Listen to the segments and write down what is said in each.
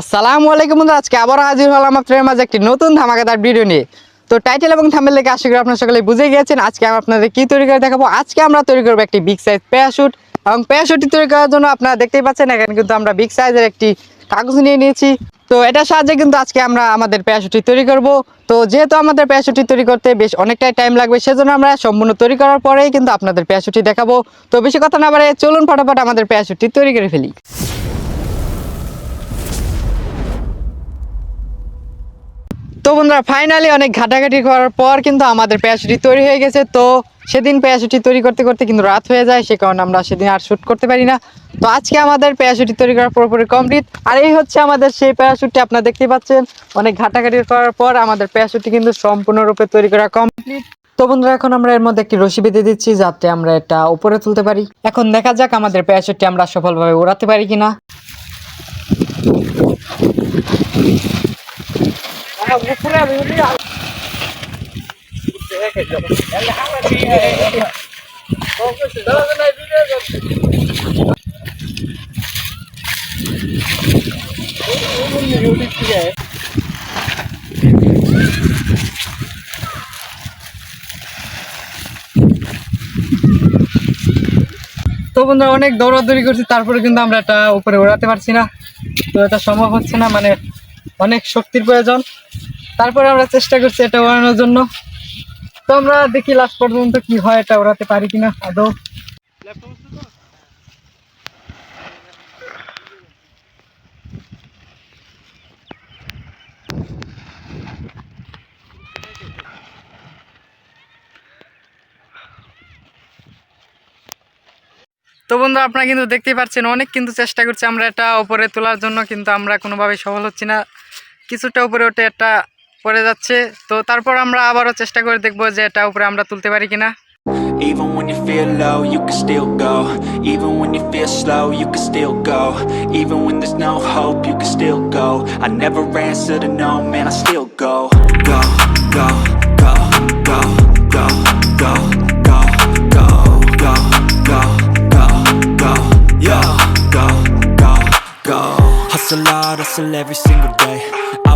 আসসালামু আলাইকুম বন্ধু আজকে আবার হাজির হলাম আপনাদের মাঝে একটি নতুন ধামাকাদার ভিডিও নিয়ে। তো টাইটেল এবং থামেল লেগে আশা করি আপনারা সকলে বুঝে গিয়েছেন আজকে আমি আপনাদের কি তৈরি করে দেখাবো। আজকে আমরা তৈরি করব একটি বিগ সাইজ প্যাশুট এবং প্যারাশুটটি তৈরি করার জন্য আপনারা দেখতেই পাচ্ছেন, এখানে কিন্তু আমরা বিগ সাইজের একটি কাগজ নিয়ে নিয়েছি। তো এটার সাহায্যে কিন্তু আজকে আমরা আমাদের প্যাশুটি তৈরি করব। তো যেহেতু আমাদের প্যাশুটি তৈরি করতে বেশ অনেকটাই টাইম লাগবে, সেজন্য আমরা সম্পূর্ণ তৈরি করার পরেই কিন্তু আপনাদের প্যাশুটি দেখাবো। তো বেশি কথা না বাড়ে চলুন ফটাফট আমাদের প্যাশুটি তৈরি করে ফেলি। তো বন্ধুরা ফাইনালি অনেক ঘাটাঘাটি করার পর কিন্তু আমাদের প্যাঁচুটি তৈরি হয়ে গেছে। তো সেদিন প্যাঁচুটি তৈরি করতে করতে কিন্তু রাত হয়ে যায়, সে কারণে আমরা সেদিন আর শ্যুট করতে পারি না। তো আজকে আমাদের প্যাঁচুটি তৈরি করা পুরোপুরি কমপ্লিট আর এই হচ্ছে আমাদের সেই প্যাঁচুটি আপনারা দেখতে পাচ্ছেন, অনেক ঘাটাঘাটি করার পর আমাদের প্যাঁচুটি কিন্তু সম্পূর্ণরূপে তৈরি করা কমপ্লিট তো বন্ধুরা, এখন আমরা এর মধ্যে একটি রশি বেঁধে দিচ্ছি, যাতে আমরা এটা উপরে তুলতে পারি। এখন দেখা যাক আমাদের প্যাঁচুটি আমরা সফলভাবে উড়াতে পারি কিনা। তো বন্ধুরা, অনেক দৌড়াদৌড়ি করছি, তারপরে কিন্তু আমরা এটা উপরে ওড়াতে পারছি না। তো এটা সম্ভব হচ্ছে না মানে অনেক শক্তির প্রয়োজন। তারপরে আমরা চেষ্টা করছি এটা ওড়ানোর জন্য। তো আমরা দেখি লাস্ট পর্যন্ত কি হয় এটা ওড়াতে পারি কিনা, আদৌ। তো বন্ধু আপনারা কিন্তু দেখতেই পাচ্ছেন, অনেক কিন্তু চেষ্টা করছি আমরা এটা উপরে তোলার জন্য, কিন্তু আমরা কোনোভাবে সফল হচ্ছি না। কিছুটা উপরে ওঠে একটা পড়ে যাচ্ছে তো তারপর আমরা আবারও চেষ্টা করে দেখব যে এটা উপরে আমরা তুলতে পারি কিনা Even when you feel low, you can still go. Even when you feel slow, you can still go. Even when there's no hope, you can still go. I never answer to no, man, I still go. Go, go, go, go, go, go, go, go, go, go, go, go, yeah, go, go, go. Hustle hard, hustle every single day.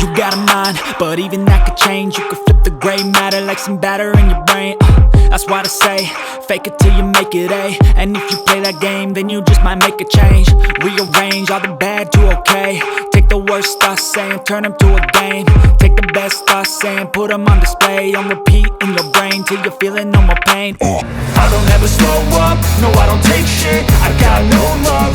You got a mind, but even that could change. You could flip the gray matter like some batter in your brain. Uh, That's why I say, fake it till you make it A. And if you play that game, then you just might make a change. Rearrange all the bad to okay. Take the worst thoughts saying, turn them to a game. Take the best thoughts saying, put them on display. On repeat in your brain till you're feeling no more pain. I don't ever slow up, no, I don't take shit. I got no love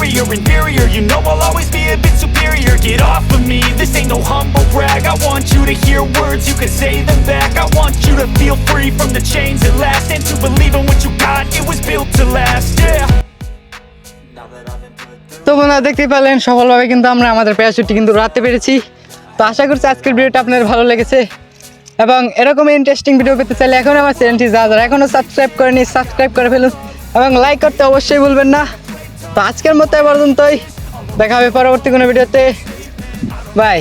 superior, inferior You know I'll always be a bit superior Get off of me, this ain't no humble brag I want you to hear words, you can say them back I want you to feel free from the chains at last And to believe in what you got, it was built to last, yeah তো বন্ধুরা দেখতে পেলেন সফলভাবে কিন্তু আমরা আমাদের প্যারাশুটটি কিন্তু রাখতে পেরেছি তো আশা করছি আজকের ভিডিওটা আপনার ভালো লেগেছে এবং এরকম ইন্টারেস্টিং ভিডিও পেতে চাইলে এখন আমার চ্যানেলটি যা যারা এখনও সাবস্ক্রাইব করেনি সাবস্ক্রাইব করে ফেলুন এবং লাইক করতে অবশ্যই ভুলবেন না তো আজকের মতো এ পর্যন্তই। দেখা হবে পরবর্তী কোনো ভিডিওতে। বাই